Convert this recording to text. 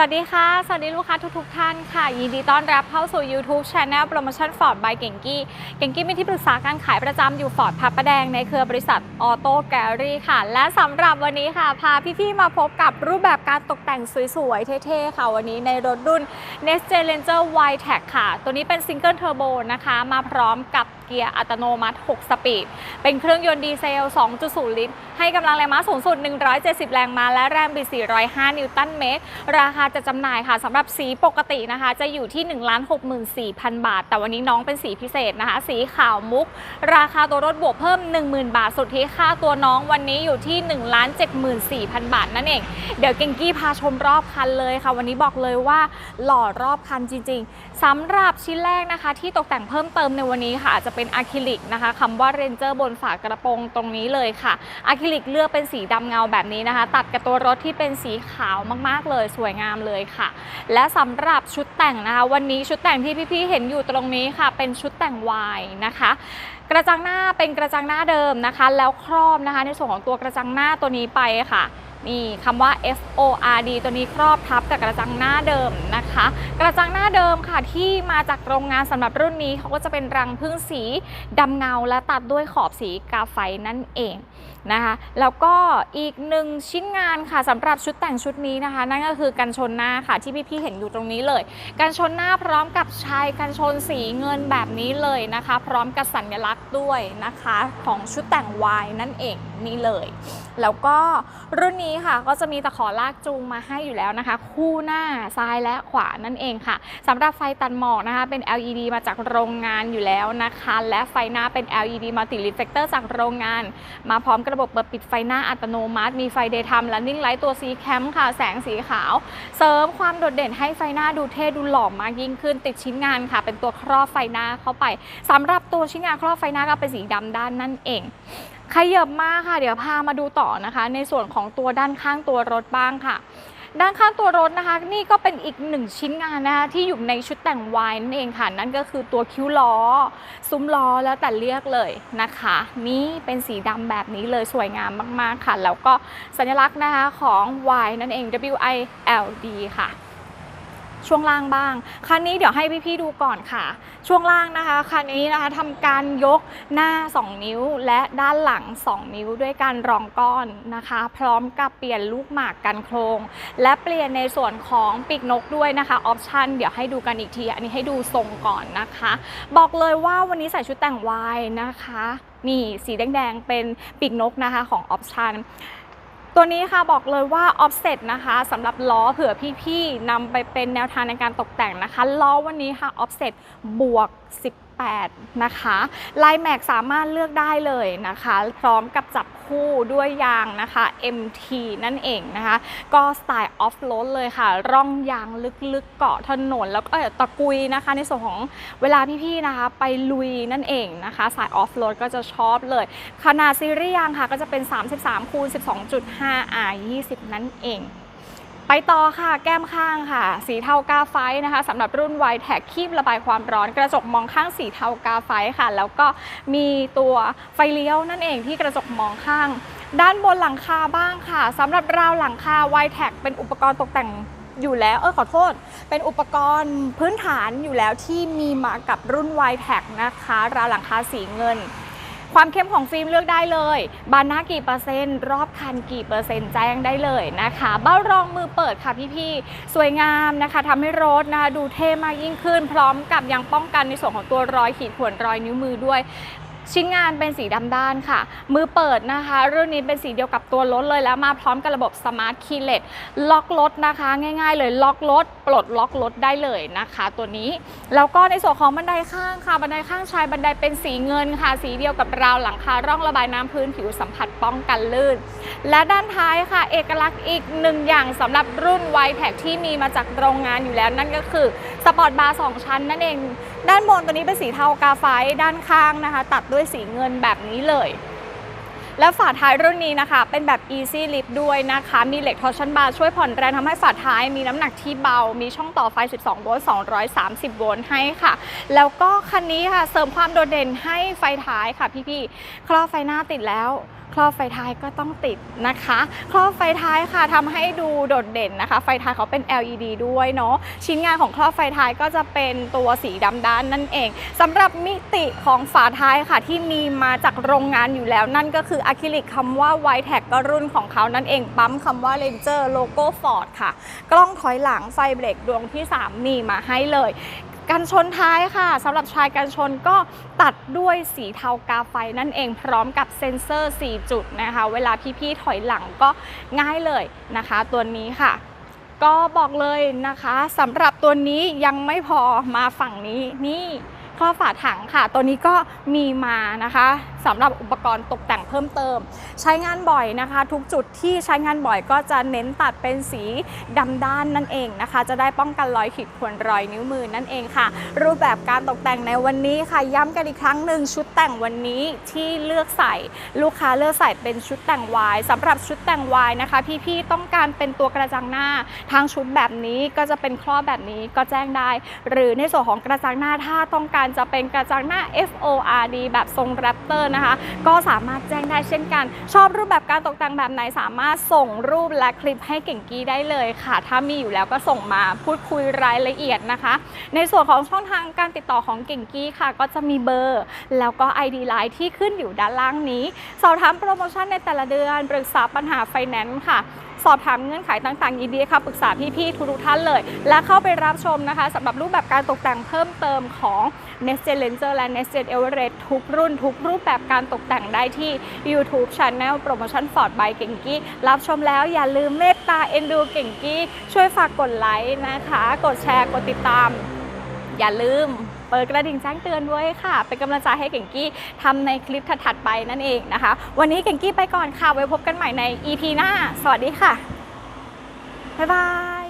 สวัสดีค่ะ สวัสดีลูกค้าทุกๆท่านค่ะ ยินดีต้อนรับเข้าสู่ YouTube Channel Promotion Ford by เก่งกี้เก่งกี้มีที่ปรึกษาการขายประจำอยู่ฟอร์ดพับประแดงในเครือบริษัทออโต้แกลลี่ค่ะ และสำหรับวันนี้ค่ะ พาพี่ๆมาพบกับรูปแบบการตกแต่งสวยๆ เท่ๆ ค่ะ วันนี้ในรถรุ่น Next Gen Ranger Y Tech ค่ะ ตัวนี้เป็น Single Turbo นะคะ มาพร้อมกับ เกียร์อัตโนมัติ 6 สปีด เป็นเครื่องยนต์ดีเซล 2.0 ลิตร ให้กำลังแรงม้าสูงสุด 170 แรงม้า และแรงบิด 405 นิวตันเมตร ราคาจะจำหน่ายค่ะสำหรับสีปกตินะคะ จะอยู่ที่ 1 64,000บาท แต่วันนี้น้องเป็นสีพิเศษนะคะ สีขาวมุก ราคาตัวรถบวกเพิ่ม 10,000 บาท สุดทธิค่าตัวน้องวันนี้อยู่ที่ 1 74,000 บาทนั่นเอง เดี๋ยวเก่งกี้พาชมรอบคันเลยค่ะ วันนี้บอกเลยว่าหล่อรอบคันจริง ๆสำหรับชิ้นแรกนะคะ ที่ตกแต่งเพิ่มเติมในวันนี้ค่ะจะเป็นอะคริลิกนะคะคำว่าเรนเจอร์บนฝากระโปรงตรงนี้เลยค่ะอะคริลิกเลือกเป็นสีดำเงาแบบนี้นะคะ ตัดกับตัวรถที่เป็นสีขาวมากๆเลยสวยงามเลยค่ะ และสำหรับชุดแต่งนะคะ วันนี้ชุดแต่งที่พี่ๆเห็นอยู่ตรงนี้ค่ะ เป็นชุดแต่งวายนะคะกระจังหน้าเป็นกระจังหน้าเดิมนะคะ แล้วครอบนะคะ ในส่วนของตัวกระจังหน้าตัวนี้ไปค่ะ นี่คำว่า F O R D ตัวนี้ครอบทับกับกระจังหน้าเดิมนะคะ กระจังหน้าเดิมค่ะที่มาจากโรงงานสำหรับรุ่นนี้เขาก็จะเป็นรังพึ่งสีดำเงาและตัดด้วยขอบสีกาไฟนั่นเองนะคะ แล้วก็อีกหนึ่งชิ้นงานค่ะสำหรับชุดแต่งชุดนี้นะคะ นั่นก็คือกันชนหน้าค่ะที่พี่ๆเห็นอยู่ตรงนี้เลย กันชนหน้าพร้อมกับชายกันชนสีเงินแบบนี้เลยนะคะ พร้อมกับสัญลักษณ์ด้วยนะคะของชุดแต่งวายนั่นเอง นี่เลย แล้วก็รุ่นนี้ค่ะก็จะมีตะขอลากจูงมาให้อยู่แล้วนะคะ คู่หน้าซ้ายและขวานั่นเองค่ะสำหรับไฟตัดหมอกนะคะ เป็น LED มาจากโรงงานอยู่แล้วนะคะ และไฟหน้าเป็น LED Multi Reflector จากโรงงาน มาพร้อมกระบบเปิดปิดไฟหน้าอัตโนมัติ มีไฟ Daytime Running Light ตัว C Cam ค่ะ แสงสีขาว เสริมความโดดเด่นให้ไฟหน้าดูเท่ดูหล่อมากยิ่งขึ้นติดชิ้นงานค่ะ เป็นตัวครอบไฟหน้าเข้าไปสำหรับตัวชิ้นงานครอบไฟหน้าก็เป็นสีดำด้านนั่นเอง ขยับมาค่ะ เดี๋ยวพามาดูต่อนะคะ ในส่วนของตัวด้านข้างตัวรถบ้างค่ะ ด้านข้างตัวรถนะคะ นี่ก็เป็นอีกหนึ่งชิ้นงานนะคะที่อยู่ในชุดแต่งวายนั่นเองค่ะ นั่นก็คือตัวคิ้วล้อ ซุ้มล้อแล้วแต่เรียกเลยนะคะ นี่เป็นสีดำแบบนี้เลยสวยงามมากๆค่ะ แล้วก็สัญลักษณ์นะคะของ Y นั่นเอง W I L D ค่ะ ช่วงล่างบ้าง คันนี้เดี๋ยวให้พี่ๆดูก่อนค่ะ ช่วงล่างนะคะ คันนี้นะคะทำการยกหน้า 2 นิ้วและด้านหลัง 2 นิ้วด้วยการรองก้อนนะคะ พร้อมกับเปลี่ยนลูกหมากกันโครง และเปลี่ยนในส่วนของปีกนกด้วยนะคะออปชันเดี๋ยวให้ดูกันอีกที อันนี้ให้ดูทรงก่อนนะคะ บอกเลยว่าวันนี้ใส่ชุดแต่งวายนะคะ นี่สีแดงๆเป็นปีกนกนะคะของออปชัน ตัวนี้ค่ะบอกเลยว่า offset นะคะสำหรับล้อเผื่อพี่ๆนำไปเป็นแนวทางในการตกแต่งนะคะล้อวันนี้ค่ะ offset บวก 8 นะคะลายแม็กสามารถเลือกได้เลยนะคะ พร้อมกับจับคู่ด้วยยางนะคะ MT นั่นเองนะคะ ก็สไตล์ออฟโรดเลยค่ะ ร่องยางลึกๆเกาะถนน แล้วก็ตะกุยนะคะ ในส่วนของเวลาพี่ๆนะคะ ไปลุยนั่นเองนะคะ สายออฟโรดก็จะชอบเลย ขนาดซีรีส์ยางค่ะก็จะเป็น 33คูณ12.5 R 20 นั่นเอง ไปต่อค่ะแก้มข้างค่ะ สีเทากาไฟนะคะสำหรับรุ่น y t e c คีบระบายความร้อน กระจกมองข้างสีเทากาไฟค่ะ แล้วก็มีตัวไฟเลี้ยวนั่นเองที่กระจกมองข้าง ด้านบนหลังคาบ้างค่ะสำหรับราวหลังคา y t e c เป็นอุปกรณ์ตกแต่งอยู่แล้วเออขอโทษ เป็นอุปกรณ์พื้นฐานอยู่แล้วที่มีมากับรุ่น y t e c นะคะ ราวหลังคาสีเงิน ความเข้มของฟิล์มเลือกได้เลย บานหน้ากี่เปอร์เซ็นต์ รอบคันกี่เปอร์เซ็นต์แจ้งได้เลยนะคะ เบ้ารองมือเปิดค่ะพี่ๆ สวยงามนะคะทำให้รถนะคะดูเท่มากยิ่งขึ้น พร้อมกับยังป้องกันในส่วนของตัวรอยขีดข่วนรอยนิ้วมือด้วย ชิ้นงานเป็นสีดำด้านค่ะ มือเปิดนะคะ รุ่นนี้เป็นสีเดียวกับตัวรถเลยแล้วมาพร้อมกับระบบสมาร์ทคีย์เลสล็อกรถนะคะ ง่าย ๆ เลยล็อกรถปลดล็อกรถได้เลยนะคะ ตัวนี้แล้วก็ในส่วนของบันไดข้างค่ะ บันไดข้างชายบันไดเป็นสีเงินค่ะ สีเดียวกับราวหลังคาร่องระบายน้ำพื้นผิวสัมผัสป้องกันลื่น และด้านท้ายค่ะ เอกลักษณ์อีกหนึ่งอย่างสำหรับรุ่น y t e c ที่มีมาจากโรงงานอยู่แล้วนั่นก็คือสปอร์ตบาร์สองชั้นนั่นเอง ด้านบนตัวนี้เป็นสีเทากาไฟด้านข้างนะคะ ตัดด้วยสีเงินแบบนี้เลย และฝาท้ายรุ่นนี้นะคะ เป็นแบบ easy lift ด้วยนะคะ มีเหล็กทอร์ชันบาร์ช่วยผ่อนแรงทำให้ฝาท้ายมีน้ำหนักที่เบา มีช่องต่อไฟ 12 โวลต์ 230 โวลต์ให้ค่ะ แล้วก็คันนี้ค่ะเสริมความโดดเด่นให้ไฟท้ายค่ะพี่ๆครอไฟหน้าติดแล้ว ครอบไฟท้ายก็ต้องติดนะคะ ครอบไฟท้ายค่ะทำให้ดูโดดเด่นนะคะ ไฟท้ายเขาเป็น LED ด้วยเนาะชิ้นงานของครอบไฟท้ายก็จะเป็นตัวสีดำด้านนั่นเองสำหรับมิติของฝาท้ายค่ะที่มีมาจากโรงงานอยู่แล้ว นั่นก็คืออะคริลิกคำว่า w i t e ก็รุ่นของเขานั่นเองปั๊มคำว่า Ranger โลโก้ Ford ค่ะ กล้องถอยหลังไฟเบรกดวงที่ 3 มีมาให้เลย กันชนท้ายค่ะสำหรับชายกันชนก็ตัดด้วยสีเทากาไฟนั่นเองพร้อมกับเซ็นเซอร์ 4 จุดนะคะ เวลาพี่ๆถอยหลังก็ง่ายเลยนะคะ ตัวนี้ค่ะ ก็บอกเลยนะคะสำหรับตัวนี้ยังไม่พอมาฝั่งนี้นี่ครอบฝาถังค่ะ ตัวนี้ก็มีมานะคะสำหรับอุปกรณ์ตกแต่งเพิ่มเติม ใช้งานบ่อยนะคะ ทุกจุดที่ใช้งานบ่อยก็จะเน้นตัดเป็นสีดำด้านนั่นเองนะคะ จะได้ป้องกันรอยขีดข่วนรอยนิ้วมือนั่นเองค่ะ รูปแบบการตกแต่งในวันนี้ค่ะ ย้ำกันอีกครั้งหนึ่งชุดแต่งวันนี้ที่เลือกใส่ลูกค้าเลือกใส่เป็นชุดแต่งวายสำหรับชุดแต่งวายนะคะ พี่ๆต้องการเป็นตัวกระจังหน้าทางชุดแบบนี้ก็จะเป็นครอบแบบนี้ก็แจ้งได้ หรือในส่วนของกระจังหน้าถ้าต้องการจะเป็นกระจังหน้า FORD แบบทรงแรปเตอร์นะคะ ก็สามารถแจ้งได้เช่นกัน ชอบรูปแบบการตกแต่งแบบไหนสามารถส่งรูปและคลิปให้เก่งกี้ได้เลยค่ะ ถ้ามีอยู่แล้วก็ส่งมาพูดคุยรายละเอียดนะคะ ในส่วนของช่องทางการติดต่อของเก่งกี้ค่ะ ก็จะมีเบอร์ แล้วก็ ID Line ที่ขึ้นอยู่ด้านล่างนี้ สอบถามโปรโมชั่นในแต่ละเดือนปรึกษาปัญหาไฟแนนซ์ค่ะ สอบถามเงื่อนไขต่างๆยินดีค่ะปรึกษาพี่ๆทุกๆท่านเลย และเข้าไปรับชมนะคะสำหรับรูปแบบการตกแต่งเพิ่มเติมของ Next Gen Ranger และ Next Gen Everest ทุกรุ่น ทุกรูปแบบการตกแต่งได้ที่ YouTube Channel Promotion Ford by เก่งกี้รับชมแล้วอย่าลืมเมตตาเอ็นดูเก่งกี้ช่วยฝากกดไลค์นะคะ กดแชร์กดติดตาม อย่าลืม เปิดกระดิ่งแจ้งเตือนด้วยค่ะ เป็นกำลังใจให้เก่งกี้ทำในคลิปถัดๆไปนั่นเองนะคะ วันนี้เก่งกี้ไปก่อนค่ะไว้พบกันใหม่ใน EP หน้า สวัสดีค่ะ บ๊ายบาย